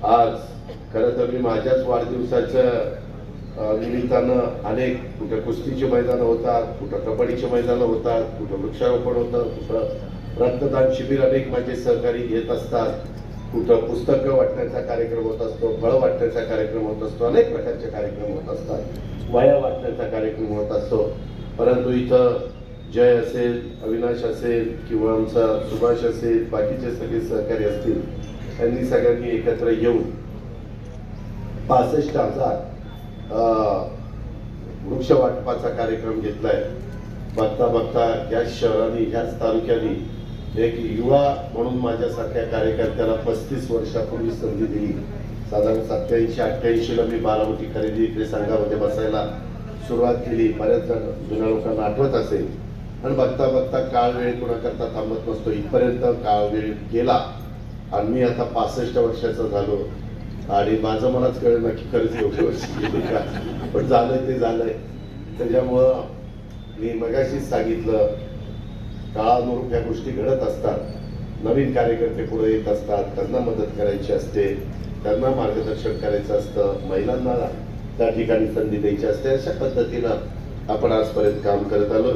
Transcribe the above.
आज खरं तर मी माझ्याच वाढदिवसाच्या निमित्तानं अनेक कुठं कुस्तीची मैदानं होतात कुठं कबड्डीची मैदानं होतात कुठं वृक्षारोपण होतं कुठं रक्तदान शिबिर अनेक माझे सहकारी घेत असतात. कुठं पुस्तकं वाटण्याचा कार्यक्रम होत असतो फळं वाटण्याचा कार्यक्रम होत असतो अनेक प्रकारचे कार्यक्रम होत असतात. वया वाटण्याचा कार्यक्रम होत असतो. परंतु इथं जय असेल अविनाश असेल किंवा आमचा सुभाष असेल बाकीचे सगळे सहकारी असतील त्यांनी सगळ्यांनी एकत्र येऊन पासष्ट हजार वृक्षवाटपाचा वृक्ष वाटपाचा कार्यक्रम घेतलाय. बघता बघता ह्याच शहराने ह्याच तालुक्याने एक युवा म्हणून माझ्यासारख्या कार्यकर्त्याला पस्तीस वर्षापूर्वी संधी दिली. साधारण सत्याऐंशी अठ्ठ्याऐंशीला मी बारामती खरेदी इकडे संघामध्ये बसायला सुरुवात केली. बऱ्याच जण जुन्या लोकांना आठवत असेल. आणि बघता बघता काळ वेळ कोणाकरता थांबत नसतो. इथपर्यंत काळ वेळ गेला. आणि मी आता पासष्ट वर्षाचा झालो. आणि माझं मलाच कळलं ना की खरंच एवढी वर्ष गेली का. पण झालंय ते झालंय. त्याच्यामुळं मी मगाशीच सांगितलं काळानुरूप ह्या गोष्टी घडत असतात. नवीन कार्यकर्ते पुढे येत असतात. त्यांना मदत करायची असते. त्यांना मार्गदर्शन करायचं असतं. महिलांना त्या ठिकाणी संधी द्यायची असते. अशा पद्धतीनं आपण आजपर्यंत काम करत आलो